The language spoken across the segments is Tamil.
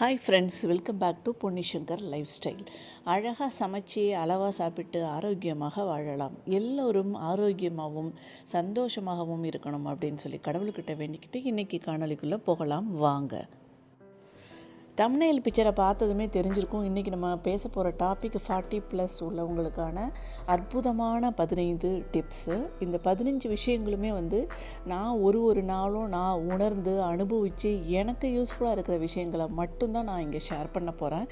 Hi friends welcome back to Ponnishankar lifestyle அழகாக சமைச்சு அளவாக சாப்பிட்டு ஆரோக்கியமாக வாழலாம். எல்லோரும் ஆரோக்கியமாகவும் சந்தோஷமாகவும் இருக்கணும் அப்படின்னு சொல்லி கடவுள்கிட்ட வேண்டிக்கிட்டு இன்றைக்கி காணொலிக்குள்ளே போகலாம். வாங்க. தம்னையில் பிக்சரை பார்த்ததுமே தெரிஞ்சிருக்கும். இன்றைக்கி நம்ம பேச போகிற டாபிக் ஃபார்ட்டி ப்ளஸ் உள்ளவங்களுக்கான அற்புதமான பதினைந்து டிப்ஸு இந்த பதினஞ்சு விஷயங்களுமே வந்து நான் ஒரு ஒரு நாளும் நான் உணர்ந்து அனுபவித்து எனக்கு யூஸ்ஃபுல்லாக இருக்கிற விஷயங்களை மட்டும்தான் நான் இங்கே ஷேர் பண்ண போகிறேன்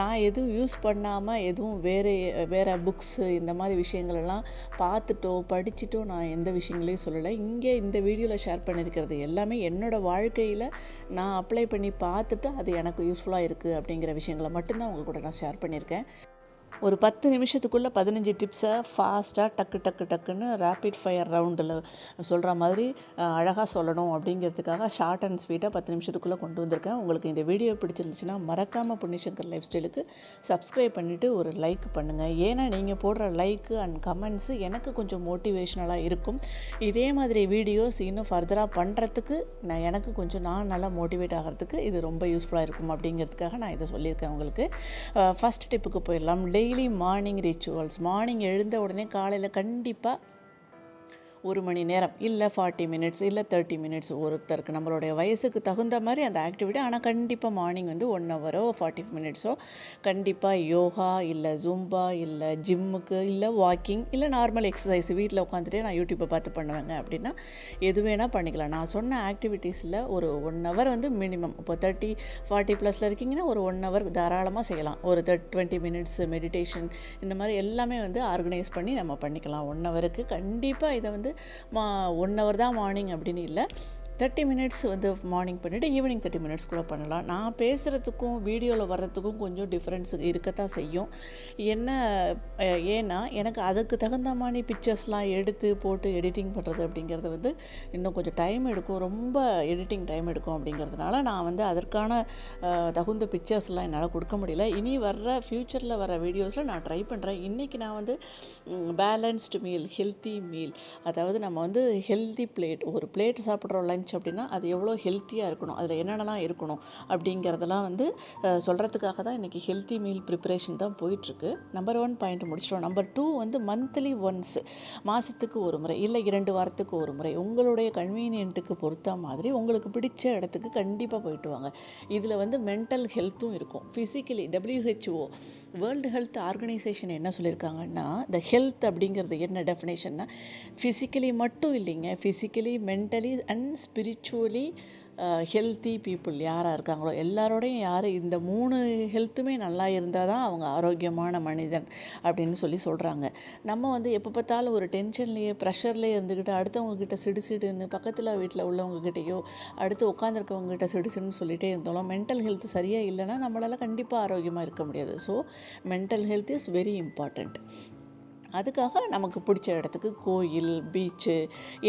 நான் எதுவும் யூஸ் பண்ணாமல் எதுவும் வேறு வேறு புக்ஸு இந்த மாதிரி விஷயங்களெல்லாம் பார்த்துட்டோ படிச்சுட்டோ நான் எந்த விஷயங்களையும் சொல்லலை. இங்கே இந்த வீடியோவில் ஷேர் பண்ணியிருக்கிறது எல்லாமே என்னோடய வாழ்க்கையில் நான் அப்ளை பண்ணி பார்த்துட்டு அது எனக்கு யூஸ்ஃபுல்லாக இருக்குது அப்படிங்கிற விஷயங்களை மட்டும்தான் உங்கள் கூட நான் ஷேர் பண்ணியிருக்கேன். ஒரு பத்து நிமிஷத்துக்குள்ளே பதினஞ்சு டிப்ஸை ஃபாஸ்ட்டாக டக்கு டக்கு டக்குன்னு ரேப்பிட் ஃபயர் ரவுண்டில் சொல்கிற மாதிரி அழகாக சொல்லணும் அப்படிங்கிறதுக்காக ஷார்ட் அண்ட் ஸ்வீட்டாக பத்து நிமிஷத்துக்குள்ளே கொண்டு வந்திருக்கேன். உங்களுக்கு இந்த வீடியோ பிடிச்சிருந்துச்சுன்னா மறக்காமல் புண்ணியசங்கர் லைஃப் ஸ்டைலுக்கு சப்ஸ்கிரைப் பண்ணிவிட்டு ஒரு லைக் பண்ணுங்கள் ஏன்னா நீங்கள் போடுற லைக்கு அண்ட் கமெண்ட்ஸு எனக்கு கொஞ்சம் மோட்டிவேஷ்னலாக இருக்கும். இதே மாதிரி வீடியோஸ் இன்னும் ஃபர்தராக பண்ணுறதுக்கு நான் எனக்கு கொஞ்சம் நான் நல்லா மோட்டிவேட் ஆகிறதுக்கு இது ரொம்ப யூஸ்ஃபுல்லாக இருக்கும் அப்படிங்கிறதுக்காக நான் இதை சொல்லியிருக்கேன் உங்களுக்கு. ஃபஸ்ட் டிப்புக்கு போயிடலாம். Day daily morning rituals morning எழுந்த உடனே காலையில் கண்டிப்பாக ஒரு மணி நேரம் இல்லை ஃபார்ட்டி மினிட்ஸ் இல்லை தேர்ட்டி மினிட்ஸ் ஒருத்தருக்கு நம்மளுடைய வயசுக்கு தகுந்த மாதிரி அந்த ஆக்டிவிட்டி ஆனால் கண்டிப்பாக மார்னிங் வந்து ஒன் ஹவரோ ஃபார்ட்டி மினிட்ஸோ கண்டிப்பாக யோகா இல்லை ஜும்பா இல்லை ஜிம்முக்கு இல்லை வாக்கிங் இல்லை நார்மல் எக்ஸசைஸ் வீட்டில் உட்காந்துட்டே நான் யூடியூப்பை பார்த்து பண்ணுவேங்க. அப்படின்னா எது வேணால் பண்ணிக்கலாம். நான் சொன்ன ஆக்டிவிட்டீஸில் ஒரு ஒன் ஹவர் வந்து மினிமம் இப்போ தேர்ட்டி ஃபார்ட்டி ப்ளஸில் இருக்கீங்கன்னா ஒரு ஒன் ஹவர் தாராளமாக செய்யலாம். ஒரு தேர்ட் டுவெண்ட்டி மினிட்ஸ் மெடிடேஷன் இந்த மாதிரி எல்லாமே வந்து ஆர்கனைஸ் பண்ணி நம்ம பண்ணிக்கலாம். ஒன் ஹவருக்கு கண்டிப்பாக இதை வந்து மா ஒன் ஹவர் தான் மார்னிங் அப்படின்னு இல்லை. தேர்ட்டி மினிட்ஸ் வந்து மார்னிங் பண்ணிவிட்டு ஈவினிங் தேர்ட்டி மினிட்ஸ்குள்ளே பண்ணலாம். நான் பேசுகிறதுக்கும் வீடியோவில் வர்றதுக்கும் கொஞ்சம் டிஃப்ரென்ஸ் இருக்கத்தான் செய்யும். என்ன ஏன்னா எனக்கு அதுக்கு தகுந்த மாதிரி பிக்சர்ஸ்லாம் எடுத்து போட்டு எடிட்டிங் பண்ணுறது அப்படிங்கிறது வந்து இன்னும் கொஞ்சம் டைம் எடுக்கும். ரொம்ப எடிட்டிங் டைம் எடுக்கும் அப்படிங்கிறதுனால நான் வந்து அதற்கான தகுந்த பிக்சர்ஸ்லாம் என்னால் கொடுக்க முடியல. இனி வர்ற ஃப்யூச்சரில் வர வீடியோஸில் நான் ட்ரை பண்ணுறேன் இன்றைக்கி நான் வந்து பேலன்ஸ்டு மீல் ஹெல்த்தி மீல் அதாவது நம்ம வந்து ஹெல்த்தி பிளேட் ஒரு பிளேட் சாப்பிட்றோம் இருந்துச்சு அப்படின்னா அது எவ்வளோ ஹெல்த்தியாக இருக்கணும் அதில் என்னென்னலாம் இருக்கணும் அப்படிங்கிறதெல்லாம் வந்து சொல்கிறதுக்காக தான் இன்றைக்கி ஹெல்த்தி மீல் ப்ரிப்பரேஷன் தான் போயிட்டுருக்கு. நம்பர் ஒன் பாயிண்ட் முடிச்சிட்டோம். நம்பர் டூ வந்து மந்த்லி ஒன்ஸ் மாதத்துக்கு ஒரு முறை இல்லை இரண்டு வாரத்துக்கு ஒரு முறை. உங்களுடைய கன்வீனியன்ட்டுக்கு பொறுத்த மாதிரி உங்களுக்கு பிடிச்ச இடத்துக்கு கண்டிப்பாக போயிட்டு வாங்க. இதில் வந்து மென்டல் ஹெல்த்தும் இருக்கும். Physically WHO world health organisation என்ன சொல்லியிருக்காங்கன்னா த ஹெல்த் அப்படிங்கிறது என்ன டெஃபினேஷன்னா ஃபிசிக்கலி மட்டும் இல்லைங்க. Physically mentally and spiritually healthy people யாராக இருக்காங்களோ எல்லாரோடையும் யார் இந்த மூணு ஹெல்த்துமே நல்லா இருந்தால் தான் அவங்க ஆரோக்கியமான மனிதன் அப்படின்னு சொல்லி சொல்கிறாங்க நம்ம வந்து எப்போ பார்த்தாலும் ஒரு டென்ஷன்லேயே ப்ரெஷர்லேயே இருந்துக்கிட்டு அடுத்தவங்கக்கிட்ட சிடு சிடுன்னு பக்கத்தில் வீட்டில் உள்ளவங்கக்கிட்டேயோ அடுத்து உட்காந்துருக்கவங்ககிட்ட சிடு சிடுன்னு சொல்லிகிட்டே இருந்தோம் மென்டல் ஹெல்த் சரியாக இல்லைன்னா நம்மளால் கண்டிப்பாக ஆரோக்கியமாக இருக்க முடியாது. So mental health is very important அதுக்காக நமக்கு பிடிச்ச இடத்துக்கு கோயில் பீச்சு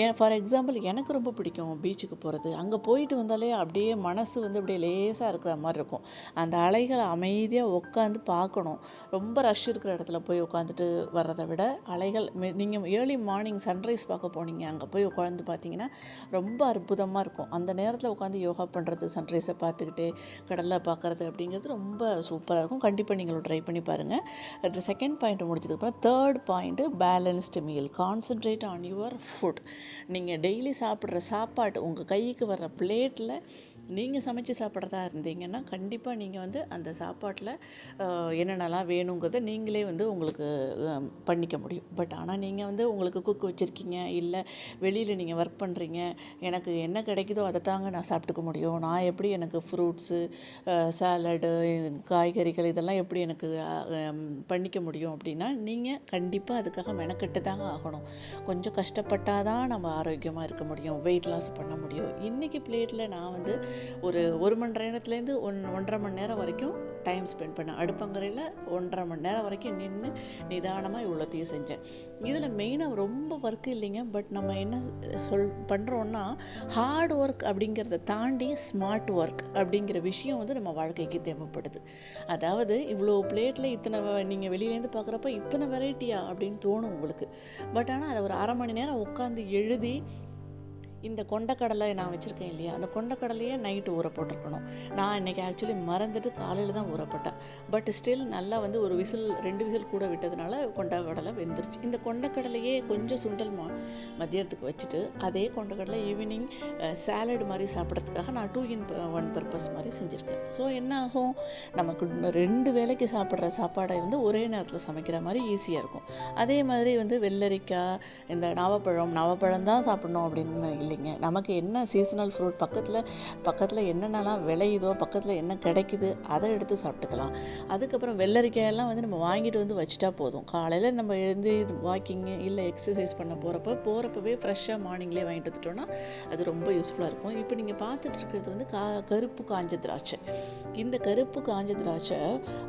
ஏன் ஃபார் எக்ஸாம்பிள் எனக்கு ரொம்ப பிடிக்கும் பீச்சுக்கு போகிறது அங்கே போயிட்டு வந்தாலே அப்படியே மனசு வந்து அப்படியே லேசாக இருக்கிற மாதிரி இருக்கும். அந்த அலைகளை அமைதியாக உட்காந்து பார்க்கணும். ரொம்ப ரஷ் இருக்கிற இடத்துல போய் உட்காந்துட்டு வர்றதை விட அலைகள் நீங்கள் ஏர்லி மார்னிங் சன்ரைஸ் பார்க்க போனீங்க அங்கே போய் உட்காந்து பார்த்தீங்கன்னா ரொம்ப அற்புதமாக இருக்கும். அந்த நேரத்தில் உட்காந்து யோகா பண்ணுறது சன்ரைஸை பார்த்துக்கிட்டு கடலில் பார்க்குறது அப்படிங்கிறது ரொம்ப சூப்பராக இருக்கும். கண்டிப்பாக நீங்களும் ட்ரை பண்ணி பாருங்கள் செகண்ட் பாயிண்ட் முடிச்சதுக்கப்புறம் third point balanced meal concentrate on your food நீங்கள் டெய்லி சாப்பிட்ற சாப்பாடு உங்கள் கைக்கு வர்ற பிளேட்டில் நீங்கள் சமைச்சு சாப்பிட்றதா இருந்தீங்கன்னா கண்டிப்பாக நீங்கள் வந்து அந்த சாப்பாட்டில் என்னென்னலாம் வேணுங்கிறத நீங்களே வந்து உங்களுக்கு பண்ணிக்க முடியும். பட் ஆனால் நீங்கள் வந்து உங்களுக்கு குக் வச்சுருக்கீங்க இல்லை வெளியில் நீங்கள் ஒர்க் பண்ணுறீங்க எனக்கு என்ன கிடைக்குதோ அதை தாங்க நான் சாப்பிட்டுக்க முடியும். நான் எப்படி எனக்கு ஃப்ரூட்ஸு சாலடு காய்கறிகள் இதெல்லாம் எப்படி எனக்கு பண்ணிக்க முடியும் அப்படின்னா நீங்கள் கண்டிப்பாக அதுக்காக மெனக்கெட்டு தாங்க ஆகணும். கொஞ்சம் கஷ்டப்பட்டால் தான் நம்ம ஆரோக்கியமாக இருக்க முடியும் வெயிட் லாஸ் பண்ண முடியும். இன்றைக்கி பிளேட்டில் நான் வந்து ஒரு ஒரு மணி நேரத்துலேருந்து ஒன் ஒன்றரை மணி நேரம் வரைக்கும் டைம் ஸ்பெண்ட் பண்ணேன் அடுப்பங்கரையில் ஒன்றரை மணி நேரம் வரைக்கும் நின்று நிதானமாக இவ்வளோத்தையும் செஞ்சேன். இதில் மெயினாக ரொம்ப ஒர்க் இல்லைங்க. பட் நம்ம என்ன சொல் பண்ணுறோன்னா ஹார்ட் ஒர்க் அப்படிங்கிறத தாண்டி ஸ்மார்ட் ஒர்க் அப்படிங்கிற விஷயம் வந்து நம்ம வாழ்க்கைக்கு தேவைப்படுது. அதாவது இவ்வளோ பிளேட்டில் இத்தனை நீங்கள் வெளியிலேருந்து பார்க்குறப்ப இத்தனை வெரைட்டியா அப்படின்னு தோணும் உங்களுக்கு. பட் ஆனால் அதை ஒரு அரை மணி நேரம் உட்காந்து எழுதி இந்த கொண்டக்கடலை நான் வச்சுருக்கேன் இல்லையா? அந்த கொண்டக்கடலையே நைட்டு ஊற போட்டிருக்கணும். நான் இன்றைக்கி ஆக்சுவலி மறந்துட்டு காலையில் தான் ஊறப்பட்டேன். பட் ஸ்டில் நல்லா வந்து ஒரு விசில் ரெண்டு விசில் கூட விட்டதுனால கொண்டக்கடலை வெந்துருச்சு. இந்த கொண்டக்கடலையே கொஞ்சம் சுண்டல் மா மதியத்துக்கு வச்சுட்டு அதே கொண்டக்கடலை ஈவினிங் சாலட் மாதிரி சாப்பிட்றதுக்காக நான் டூ இன் ஒன் பர்பஸ் மாதிரி செஞ்சுருக்கேன். ஸோ என்ன ஆகும்? நமக்கு ரெண்டு வேளைக்கு சாப்பிட்ற சாப்பாடை வந்து ஒரே நேரத்தில் சமைக்கிற மாதிரி ஈஸியாக இருக்கும். அதே மாதிரி வந்து வெள்ளரிக்காய் இந்த நவப்பழம் நவப்பழம் தான் சாப்பிடணும் அப்படின்னு இல்லைங்க நமக்கு என்ன சீசனல் ஃப்ரூட் பக்கத்தில் பக்கத்தில் என்னென்னலாம் விளையுதோ பக்கத்தில் என்ன கிடைக்குது அதை எடுத்து சாப்பிட்டுக்கலாம். அதுக்கப்புறம் வெள்ளரிக்காயெல்லாம் வந்து நம்ம வாங்கிட்டு வந்து வச்சுட்டா போதும். காலையில் நம்ம எழுந்து வாக்கிங்கு இல்லை எக்ஸசைஸ் பண்ண போகிறப்ப போகிறப்பவே ஃப்ரெஷ்ஷாக மார்னிங்லேயே வாங்கிட்டு வந்துட்டோம்னா அது ரொம்ப யூஸ்ஃபுல்லாக இருக்கும். இப்போ நீங்கள் பார்த்துட்டு இருக்கிறது வந்து கா கருப்பு காஞ்ச திராட்சை. இந்த கருப்பு காஞ்ச திராட்சை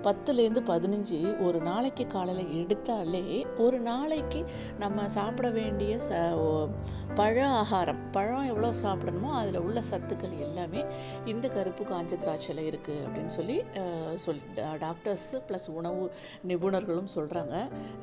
பத்துலேருந்து பதினஞ்சு ஒரு நாளைக்கு காலையில் எடுத்தாலே ஒரு நாளைக்கு நம்ம சாப்பிட வேண்டிய ச ஓ- பழ ஆகாரம் பழம் எவ்வளோ சாப்பிடணுமோ அதில் உள்ள சத்துக்கள் எல்லாமே இந்த கருப்பு காஞ்ச திராட்சையில் இருக்குது அப்படின்னு சொல்லி சொல் டாக்டர்ஸ் ப்ளஸ் உணவு நிபுணர்களும் சொல்கிறாங்க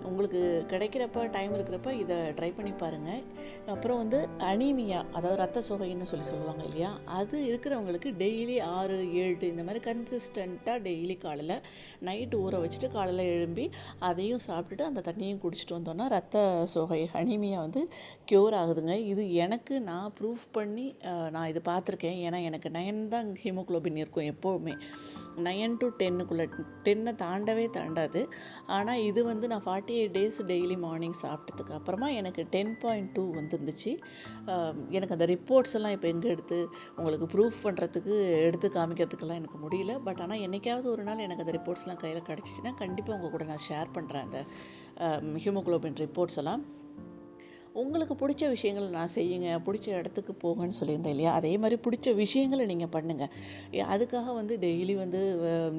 உங்களுக்கு கிடைக்கிறப்ப டைம் இருக்கிறப்ப இதை ட்ரை பண்ணி பாருங்கள் அப்புறம் வந்து அனீமியா அதாவது ரத்த சோகைன்னு சொல்லி சொல்லுவாங்க இல்லையா? அது இருக்கிறவங்களுக்கு டெய்லி ஆறு ஏழு இந்த மாதிரி கன்சிஸ்டண்ட்டாக டெய்லி காலையில் நைட்டு ஊற வச்சுட்டு காலையில் எழும்பி அதையும் சாப்பிட்டுட்டு அந்த தண்ணியும் குடிச்சிட்டு வந்தோன்னா ரத்த சோகை அனீமியா வந்து க்யூர் ஆகுதுங்க. இது எனக்கு நான் ப்ரூஃப் பண்ணி நான் இது பார்த்துருக்கேன். ஏன்னா எனக்கு நயன் தான் ஹீமோக்ளோபின் இருக்கும் எப்போவுமே. நயன் டு டென்னுக்குள்ளே டென்னை தாண்டவே தாண்டாது. ஆனால் இது வந்து நான் forty eight days daily morning சாப்பிட்டதுக்கு அப்புறமா எனக்கு டென் பாயிண்ட் டூ வந்துருந்துச்சு. எனக்கு அந்த ரிப்போர்ட்ஸ் எல்லாம் இப்போ எங்கே எடுத்து உங்களுக்கு ப்ரூஃப் பண்ணுறதுக்கு எடுத்து காமிக்கிறதுக்கெல்லாம் எனக்கு முடியல. பட் ஆனால் என்னைக்காவது ஒரு நாள் எனக்கு அந்த ரிப்போர்ட்ஸ்லாம் கையில் கிடச்சிச்சின்னா கண்டிப்பாக உங்கள் கூட நான் ஷேர் பண்ணுறேன் அந்த ஹியூமோக்ளோபின் ரிப்போர்ட்ஸ் எல்லாம். உங்களுக்கு பிடிச்ச விஷயங்களை நான் செய்யுங்க பிடிச்ச இடத்துக்கு போங்கன்னு சொல்லியிருந்தேன் இல்லையா? அதே மாதிரி பிடிச்ச விஷயங்களை நீங்கள் பண்ணுங்கள் ஏ- அதுக்காக வந்து டெய்லி வந்து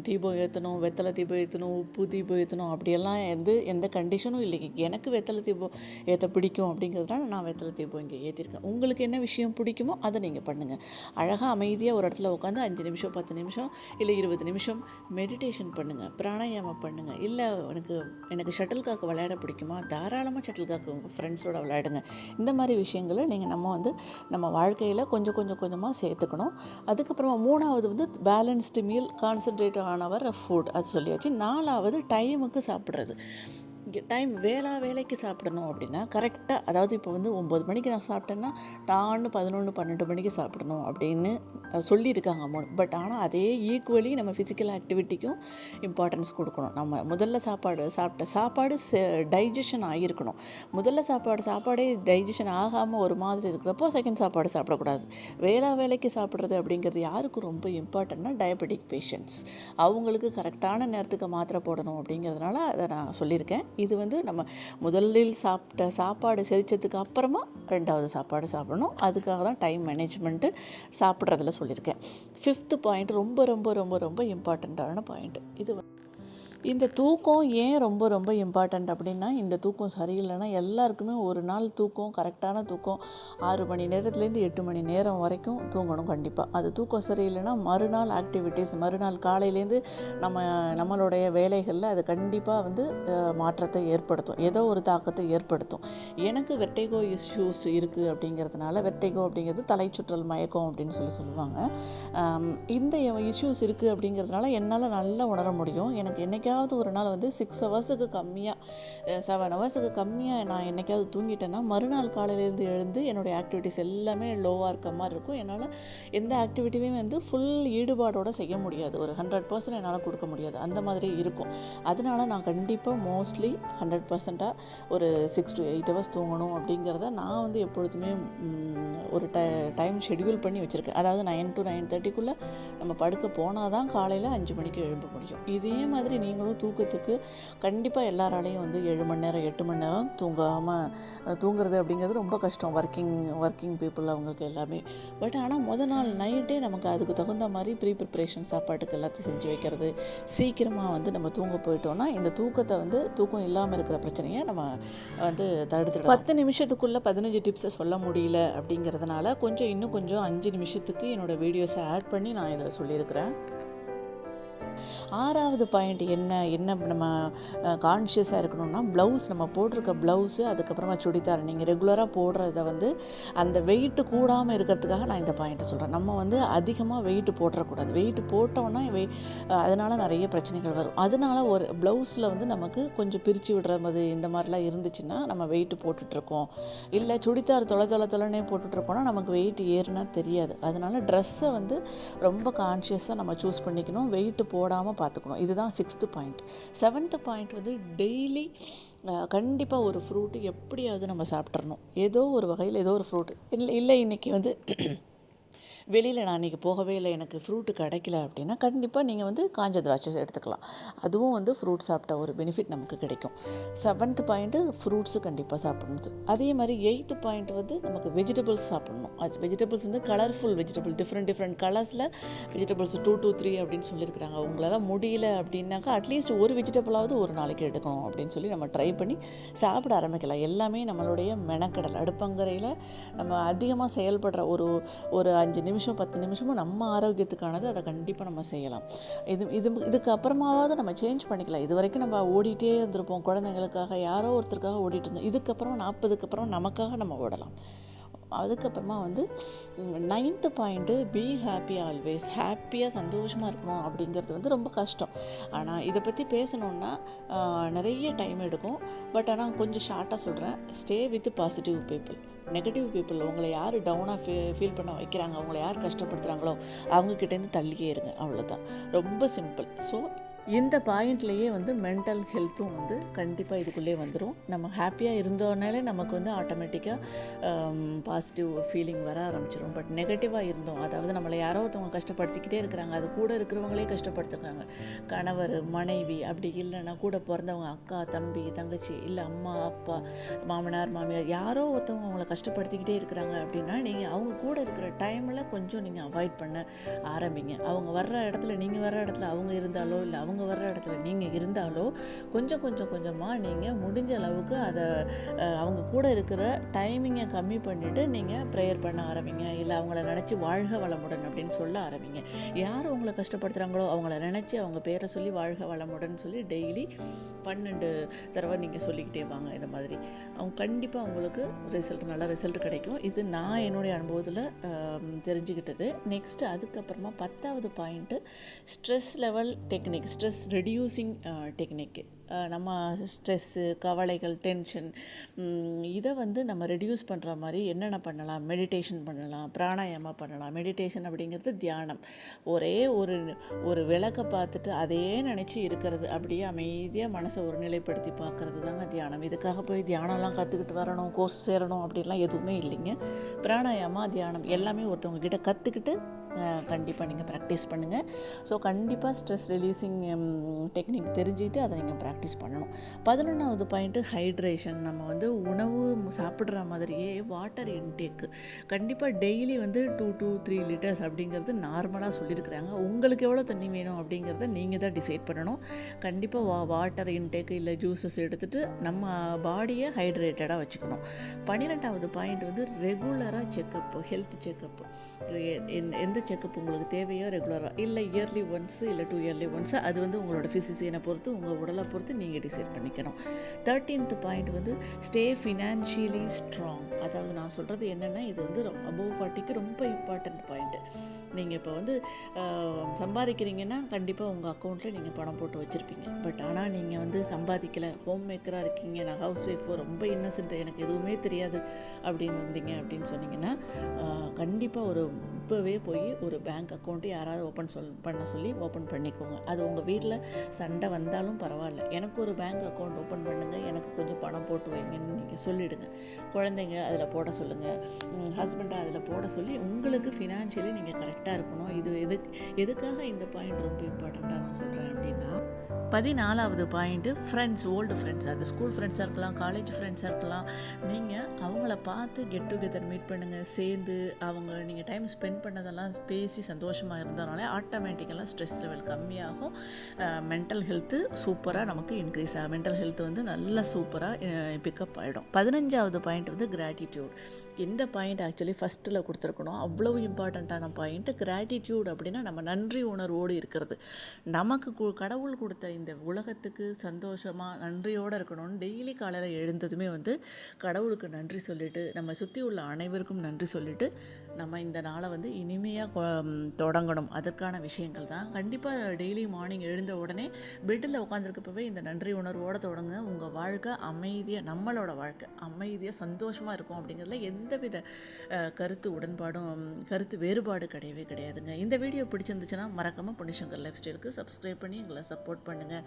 தீபம் ஏற்றணும் வெத்தலை தீபம் ஏற்றணும் உப்பு தீபம் ஏற்றணும் அப்படியெல்லாம் எந்த எந்த கண்டிஷனும் இல்லைங்க. எனக்கு வெத்தலை தீபம் ஏற்ற பிடிக்கும் அப்படிங்கிறதுனால நான் வெத்தலை தீபம் இங்கே ஏற்றிருக்கேன் உங்களுக்கு என்ன விஷயம் பிடிக்குமோ அதை நீங்கள் பண்ணுங்கள் அழகாக அமைதியாக ஒரு இடத்துல உட்காந்து அஞ்சு நிமிஷம் பத்து நிமிஷம் இல்லை இருபது நிமிஷம் மெடிடேஷன் பண்ணுங்கள் பிராணாயாமம் பண்ணுங்கள் இல்லை எனக்கு எனக்கு ஷட்டில் காக்கு விளையாட பிடிக்குமா? தாராளமாக ஷட்டில் காக்கு உங்கள் ஃப்ரெண்ட்ஸோட ஆகிடுங்க இந்த மாதிரி விஷயங்களை நீங்கள் நம்ம வந்து நம்ம வாழ்க்கையில் கொஞ்சம் கொஞ்சம் கொஞ்சமாக சேர்த்துக்கணும். அதுக்கப்புறமா மூணாவது வந்து balanced meal concentrate on your food அது சொல்லியாச்சு. நாலாவது டைமுக்கு சாப்பிட்றது. டைம் வேளா வேலைக்கு சாப்பிடணும் அப்படின்னா கரெக்டாக அதாவது இப்போ வந்து ஒம்பது மணிக்கு நான் சாப்பிட்டேன்னா டான்னு பதினொன்று பன்னெண்டு மணிக்கு சாப்பிடணும் அப்படின்னு சொல்லியிருக்காங்க மூணு பட் ஆனால் அதே ஈக்குவலி நம்ம ஃபிசிக்கல் ஆக்டிவிட்டிக்கும் இம்பார்ட்டன்ஸ் கொடுக்கணும். நம்ம முதல்ல சாப்பாடு சாப்பிட்ட சாப்பாடு டைஜஷன் ஆகியிருக்கணும். முதல்ல சாப்பாடு சாப்பாடே டைஜஷன் ஆகாமல் ஒரு மாதிரி இருக்கிறப்போ செகண்ட் சாப்பாடு சாப்பிடக்கூடாது. வேளா வேலைக்கு சாப்பிட்றது அப்படிங்கிறது யாருக்கு ரொம்ப இம்பார்ட்டன்னா டயபெட்டிக் பேஷண்ட்ஸ் அவங்களுக்கு கரெக்டான நேரத்துக்கு மாத்திரை போடணும் அப்படிங்கிறதுனால அதை நான் சொல்லியிருக்கேன். இது வந்து நம்ம முதலில் சாப்பிட்ட சாப்பாடு செரிச்சதுக்கு அப்புறமா ரெண்டாவது சாப்பாடு சாப்பிடணும். அதுக்காக தான் டைம் மேனேஜ்மெண்ட்டு சாப்பிட்றதுல சொல்லியிருக்கேன். ஃபிஃப்த்து பாயிண்ட் ரொம்ப ரொம்ப ரொம்ப ரொம்ப இம்பார்ட்டண்ட்டான பாயிண்ட் இது வந்து இந்த தூக்கம் ஏன் ரொம்ப ரொம்ப இம்பார்ட்டண்ட் அப்படின்னா இந்த தூக்கம் சரியில்லைன்னா எல்லாருக்குமே ஒரு நாள் தூக்கம் கரெக்டான தூக்கம். ஆறு மணி நேரத்துலேருந்து எட்டு மணி நேரம் வரைக்கும் தூங்கணும் கண்டிப்பாக அது தூக்கம் சரியில்லைன்னா மறுநாள் ஆக்டிவிட்டீஸ் மறுநாள் காலையிலேருந்து நம்ம நம்மளுடைய வேலைகளில் அது கண்டிப்பாக வந்து மாற்றத்தை ஏற்படுத்தும். ஏதோ ஒரு தாக்கத்தை ஏற்படுத்தும். எனக்கு வெட்டைகோ இஷ்யூஸ் இருக்குது அப்படிங்கிறதுனால வெர்டைகோ அப்படிங்கிறது தலை சுற்றல் மயக்கம் அப்படின்னு சொல்லி சொல்லுவாங்க. இந்த இஷ்யூஸ் இருக்குது அப்படிங்கிறதுனால என்னால் நல்லா உணர முடியும். எனக்கு என்னைக்காவது ஒரு நாள் வந்து சிக்ஸ் ஹவர்ஸுக்கு கம்மியாக செவன் ஹவர்ஸுக்கு கம்மியாக நான் என்னைக்காவது தூங்கிட்டேன்னா மறுநாள் காலையிலேருந்து எழுந்து என்னுடைய ஆக்டிவிட்டீஸ் எல்லாமே லோவாக இருக்க மாதிரி இருக்கும். என்னால் எந்த ஆக்டிவிட்டியுமே வந்து ஃபுல் ஈடுபாடோடு செய்ய முடியாது. ஒரு ஹண்ட்ரட் பர்சன்ட் என்னால் கொடுக்க முடியாது. அந்த மாதிரி இருக்கும். அதனால நான் கண்டிப்பாக மோஸ்ட்லி ஹண்ட்ரட் பர்சண்ட்டாக ஒரு சிக்ஸ் டு எயிட் ஹவர்ஸ் தூங்கணும் அப்படிங்கிறத நான் வந்து எப்பொழுதுமே ஒரு டை டைம் ஷெட்யூல் பண்ணி வச்சுருக்கேன். அதாவது நைன் டு நைன் தேர்ட்டிக்குள்ளே நம்ம படுக்க போனால் தான் காலையில் அஞ்சு மணிக்கு எழும்ப முடியும். இதே மாதிரி நீங்கள் நீங்களும் தூக்கத்துக்கு கண்டிப்பாக எல்லாராலையும் வந்து ஏழு மணி நேரம் எட்டு மணி நேரம் தூங்காமல் தூங்குறது அப்படிங்கிறது ரொம்ப கஷ்டம். ஒர்க்கிங் ஒர்க்கிங் பீப்புள் அவங்களுக்கு எல்லாமே. பட் ஆனால் முத நாள் நைட்டே நமக்கு அதுக்கு தகுந்த மாதிரி ப்ரீ ப்ரிப்ரேஷன் சாப்பாட்டுக்கு எல்லாத்தையும் செஞ்சு வைக்கிறது. சீக்கிரமாக வந்து நம்ம தூங்க போயிட்டோம்னா இந்த தூக்கத்தை வந்து தூக்கம் இல்லாமல் இருக்கிற பிரச்சனையை நம்ம வந்து தடுத்துடலாம். பத்து நிமிஷத்துக்குள்ளே பதினஞ்சு டிப்ஸை சொல்ல முடியல அப்படிங்கிறதுனால கொஞ்சம் இன்னும் கொஞ்சம் அஞ்சு நிமிஷத்துக்கு என்னோடய வீடியோஸை ஆட் பண்ணி நான் இதை சொல்லியிருக்கிறேன். ஆறாவது பாயிண்ட் என்ன என்ன நம்ம கான்ஷியஸாக இருக்கணும்னா ப்ளவுஸ் நம்ம போட்டிருக்க ப்ளவுஸு அதுக்கப்புறமா சுடிதார். நீங்கள் ரெகுலராக போடுறத வந்து அந்த வெயிட்டு கூடாமல் இருக்கிறதுக்காக நான் இந்த பாயிண்ட்டை சொல்கிறேன் நம்ம வந்து அதிகமாக வெயிட்டு போட்டுறக்கூடாது. வெயிட்டு போட்டோன்னா வெய் அதனால் நிறைய பிரச்சனைகள் வரும். அதனால் ஒரு ப்ளவுஸில் வந்து நமக்கு கொஞ்சம் பிரித்து விடுற மாதிரி இந்த மாதிரிலாம் இருந்துச்சுன்னா நம்ம வெயிட்டு போட்டுட்ருக்கோம். இல்லை சுடிதார் தொலை தொலை தொலைனே போட்டுட்ருக்கோன்னா நமக்கு வெயிட் ஏறுனா தெரியாது. அதனால ட்ரெஸ்ஸை வந்து ரொம்ப கான்ஷியஸாக நம்ம சூஸ் பண்ணிக்கணும். வெயிட்டு போடாமல் பார்த்துக்கணும். இதுதான் சிக்ஸ்த்து பாயிண்ட் செவன்த்து பாயிண்ட் வந்து டெய்லி கண்டிப்பாக ஒரு ஃப்ரூட்டு எப்படியாவது நம்ம சாப்பிட்றணும் ஏதோ ஒரு வகையில் ஏதோ ஒரு ஃப்ரூட் இல்லை இல்லை இன்றைக்கி வந்து வெளியில் நான் இன்றைக்கி போகவே இல்லை எனக்கு ஃப்ரூட்டு கிடைக்கல அப்படின்னா கண்டிப்பாக நீங்கள் வந்து காஞ்ச திராட்சை எடுத்துக்கலாம். அதுவும் வந்து ஃப்ரூட் சாப்பிட்ட ஒரு பெனிஃபிட் நமக்கு கிடைக்கும். செவன்த் பாயிண்ட்டு ஃப்ரூட்ஸு கண்டிப்பாக சாப்பிடணும். அதே மாதிரி எயித்து பாயிண்ட் வந்து நமக்கு வெஜிடபிள்ஸ் சாப்பிடணும். அது வெஜிடபிள்ஸ் வந்து கலர்ஃபுல் வெஜிடபிள் டிஃப்ரெண்ட் டிஃப்ரெண்ட் கலர்ஸில் வெஜிடபிள்ஸ் டூ டூ த்ரீ அப்படின்னு சொல்லியிருக்கிறாங்க. உங்களால் முடியல அப்படின்னாக்கா அட்லீஸ்ட் ஒரு வெஜிடபிளாவது ஒரு நாளைக்கு எடுக்கணும் அப்படின்னு சொல்லி நம்ம ட்ரை பண்ணி சாப்பிட ஆரம்பிக்கலாம். எல்லாமே நம்மளுடைய மெனக்கடல் அடுப்பங்கரையில் நம்ம அதிகமாக செயல்படுற ஒரு ஒரு அஞ்சு நிமிஷம் நிமிஷம் பத்து நிமிஷமும் நம்ம ஆரோக்கியத்துக்கானது அதை கண்டிப்பாக நம்ம செய்யலாம். இது இது இதுக்கு அப்புறமாவது நம்ம சேஞ்ச் பண்ணிக்கலாம். இது வரைக்கும் நம்ம ஓடிட்டே இருந்திருப்போம். குழந்தைங்களுக்காக யாரோ ஒருத்தருக்காக ஓடிட்டு இருந்தோம். இதுக்கப்புறம் நாற்பதுக்கு அப்புறம் நமக்காக நம்ம ஓடலாம். அதுக்கப்புறமா வந்து ninth point be happy always ஹாப்பியாக சந்தோஷமாக இருக்கணும் அப்படிங்கிறது வந்து ரொம்ப கஷ்டம். ஆனால் இதை பற்றி பேசணுன்னா நிறைய டைம் எடுக்கும். பட் ஆனால் கொஞ்சம் ஷார்ட்டாக சொல்கிறேன் stay with positive people negative people உங்களை யார் டவுனாக ஃபீ ஃபீல் பண்ண வைக்கிறாங்க அவங்கள யார் கஷ்டப்படுத்துகிறாங்களோ அவங்கக்கிட்டேருந்து தள்ளியே இருங்க. அவ்வளோதான் ரொம்ப சிம்பிள் ஸோ இந்த பாயிண்ட்லேயே வந்து மென்டல் ஹெல்த்தும் வந்து கண்டிப்பாக இதுக்குள்ளே வந்துடும் நம்ம ஹாப்பியாக இருந்தோன்னாலே நமக்கு வந்து ஆட்டோமேட்டிக்காக பாசிட்டிவ் ஃபீலிங் வர ஆரம்பிச்சிடும் பட் நெகட்டிவாக இருந்தோம். அதாவது நம்மளை யாரோ ஒருத்தவங்க கஷ்டப்படுத்திக்கிட்டே இருக்கிறாங்க. அது கூட இருக்கிறவங்களே கஷ்டப்படுத்துறாங்க கணவர் மனைவி அப்படி இல்லைன்னா கூட பிறந்தவங்க அக்கா தம்பி தங்கச்சி இல்லை அம்மா அப்பா மாமனார் மாமியார் யாரோ ஒருத்தவங்க அவங்கள கஷ்டப்படுத்திக்கிட்டே இருக்கிறாங்க அப்படின்னா நீங்கள் அவங்க கூட இருக்கிற டைமில் கொஞ்சம் நீங்கள் அவாய்ட் பண்ண ஆரம்பிங்க. அவங்க வர்ற இடத்துல நீங்கள் வர்ற இடத்துல அவங்க இருந்தாலோ இல்லை அவங்க அவங்க வர்ற இடத்துல நீங்கள் இருந்தாலோ கொஞ்சம் கொஞ்சம் கொஞ்சமாக நீங்கள் முடிஞ்ச அளவுக்கு அதை அவங்க கூட இருக்கிற டைமிங்கை கம்மி பண்ணிவிட்டு நீங்கள் ப்ரேயர் பண்ண ஆரம்பிங்க. இல்லை அவங்கள நினச்சி வாழ்க வளமுடன் அப்படின்னு சொல்ல ஆரம்பிங்க. யார் அவங்கள கஷ்டப்படுத்துகிறாங்களோ அவங்கள நினச்சி அவங்க பேரை சொல்லி வாழ்க வளமுடன் சொல்லி டெய்லி பன்னெண்டு தடவை நீங்கள் சொல்லிக்கிட்டே வாங்க இந்த மாதிரி. அவங்க கண்டிப்பாக அவங்களுக்கு ரிசல்ட் நல்ல ரிசல்ட் கிடைக்கும். இது நான் என்னுடைய அனுபவத்தில் தெரிஞ்சுக்கிட்டது. நெக்ஸ்ட்டு அதுக்கப்புறமா பத்தாவது point stress level technique Just reducing technique நம்ம ஸ்ட்ரெஸ்ஸு கவலைகள் டென்ஷன் இதை வந்து நம்ம ரெடியூஸ் பண்ணுற மாதிரி என்னென்ன பண்ணலாம்? மெடிடேஷன் பண்ணலாம் பிராணாயாமா பண்ணலாம். மெடிடேஷன் அப்படிங்கிறது தியானம். ஒரே ஒரு ஒரு விளக்கை பார்த்துட்டு அதையே நினச்சி இருக்கிறது அப்படியே அமைதியாக மனசை ஒருநிலைப்படுத்தி பார்க்குறது தாங்க தியானம். இதுக்காக போய் தியானம்லாம் கற்றுக்கிட்டு வரணும் கோர்ஸ் சேரணும் அப்படின்லாம் எதுவுமே இல்லைங்க. பிராணாயாமா தியானம் எல்லாமே ஒருத்தவங்க கிட்ட கற்றுக்கிட்டு கண்டிப்பாக நீங்கள் ப்ராக்டிஸ் பண்ணுங்கள் ஸோ கண்டிப்பாக ஸ்ட்ரெஸ் ரிலீஸிங் டெக்னிக் தெரிஞ்சுக்கிட்டு அதை நீங்கள் ப்ராக்டிஸ் பண்ணணும். பதினொன்றாவது பாயிண்ட்டு ஹைட்ரேஷன் நம்ம வந்து உணவு சாப்பிட்ற மாதிரியே வாட்டர் இன்டேக்கு கண்டிப்பாக டெய்லி வந்து டூ டூ த்ரீ லிட்டர்ஸ் அப்படிங்கிறது நார்மலாக சொல்லியிருக்கிறாங்க. உங்களுக்கு எவ்வளோ தண்ணி வேணும் அப்படிங்கிறத நீங்கள் தான் டிசைட் பண்ணணும். கண்டிப்பாக வா வாட்டர் இன்டேக்கு இல்லை ஜூஸஸ் எடுத்துகிட்டு நம்ம பாடியை ஹைட்ரேட்டடாக வச்சுக்கணும். பன்னிரெண்டாவது பாயிண்ட் வந்து ரெகுலராக செக்கப் ஹெல்த் செக்கப் எந்த செக்கப் உங்களுக்கு தேவையோ ரெகுலராக இல்லை இயர்லி ஒன்ஸு இல்லை டூ இயர்லி ஒன்ஸு அது வந்து உங்களோட ஃபிசிசியனை பொறுத்து உங்கள் உடலை பொறுத்து நீங்கள் டிசைட் பண்ணிக்கணும். தேர்ட்டீன்த் பாயிண்ட் வந்து ஸ்டே ஃபினான்ஷியலி ஸ்ட்ராங் அதாவது நான் சொல்கிறது என்னென்னா இது வந்து அபோவ் ஃபார்ட்டிக்கு ரொம்ப இம்பார்ட்டண்ட் பாயிண்ட்டு நீங்கள் இப்போ வந்து சம்பாதிக்கிறீங்கன்னா கண்டிப்பாக உங்கள் அக்கௌண்ட்டில் நீங்கள் பணம் போட்டு வச்சுருப்பீங்க. பட் ஆனால் நீங்கள் வந்து சம்பாதிக்கலை ஹோம் மேக்கராக இருக்கீங்க நான் ஹவுஸ் ஒய்ஃபோ ரொம்ப இன்னசென்ட் எனக்கு எதுவுமே தெரியாது அப்படின்னு இருந்தீங்க அப்படின்னு சொன்னீங்கன்னா கண்டிப்பாக ஒரு இப்போவே போய் ஒரு பேங்க் அக்கௌண்ட்டு யாராவது ஓப்பன் சொல் பண்ண சொல்லி ஓப்பன் பண்ணிக்கோங்க. அது உங்கள் வீட்டில் சண்டை வந்தாலும் பரவாயில்ல. எனக்கு ஒரு பேங்க் அக்கௌண்ட் ஓப்பன் பண்ணுங்கள் எனக்கு கொஞ்சம் பணம் போட்டு வைங்கன்னு நீங்கள் சொல்லிவிடுங்க குழந்தைங்க அதில் போட சொல்லுங்கள் ஹஸ்பண்டை அதில் போட சொல்லி உங்களுக்கு ஃபினான்ஷியலி நீங்கள் கரெக்டாக இருக்கணும். இது எது எதுக்காக இந்த பாயிண்ட் ரொம்ப இம்பார்ட்டண்ட்டாக நான் சொல்கிறேன் அப்படின்னா பதினாலாவது பாயிண்ட்டு ஃப்ரெண்ட்ஸ் ஓல்டு ஃப்ரெண்ட்ஸ் அது ஸ்கூல் ஃப்ரெண்ட்ஸாக இருக்கலாம் காலேஜ் ஃப்ரெண்ட்ஸாக இருக்கலாம். நீங்கள் அவங்கள பார்த்து கெட் டுகெதர் மீட் பண்ணுங்கள் சேர்ந்து அவங்க நீங்கள் டைம் ஸ்பெண்ட் பண்ணதெல்லாம் பேசி சந்தோஷமாக இருந்தனாலே ஆட்டோமேட்டிக்கலாக ஸ்ட்ரெஸ் லெவல் கம்மியாகும். மென்டல் ஹெல்த்து சூப்பராக நமக்கு இன்க்ரீஸ் ஆகும் மென்டல் ஹெல்த் வந்து நல்லா சூப்பராக பிக்கப் ஆகிடும் பதினஞ்சாவது பாயிண்ட் வந்து கிராட்டிடியூட் இந்த பாயிண்ட் ஆக்சுவலி ஃபஸ்ட்டில் கொடுத்துருக்கணும்? அவ்வளோ இம்பார்ட்டண்ட்டான பாயிண்ட்டு கிராட்டிடியூட் அப்படின்னா நம்ம நன்றி உணர்வோடு இருக்கிறது. நமக்கு கடவுள் கொடுத்த இந்த உலகத்துக்கு சந்தோஷமாக நன்றியோடு இருக்கணும்னு டெய்லி காலையில் எழுந்ததுமே வந்து கடவுளுக்கு நன்றி சொல்லிட்டு நம்ம சுற்றி உள்ள அனைவருக்கும் நன்றி சொல்லிட்டு நம்ம இந்த நாளை வந்து இனிமையாக தொடங்கணும். அதற்கான விஷயங்கள் தான். கண்டிப்பாக டெய்லி மார்னிங் எழுந்த உடனே பெட்டில் உட்காந்துருக்கப்பவே இந்த நன்றி உணர்வோடு தொடங்க. உங்கள் வாழ்க்கை அமைதியாக நம்மளோட வாழ்க்கை அமைதியாக சந்தோஷமாக இருக்கும் அப்படிங்கிறதுல எந்தவித கருத்து உடன்பாடும் கருத்து வேறுபாடு கிடையவே கிடையாதுங்க. இந்த வீடியோ பிடிச்சிருந்துச்சுன்னா மறக்காமல் புனிஷங்கர் லைஃப் ஸ்டைலுக்கு சப்ஸ்கிரைப் பண்ணி எங்களை சப்போர்ட் பண்ணுங்கள்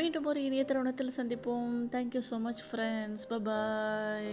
மீண்டும் ஒரு இனிய தருணத்தில் சந்திப்போம். Thank you so much friends bye bye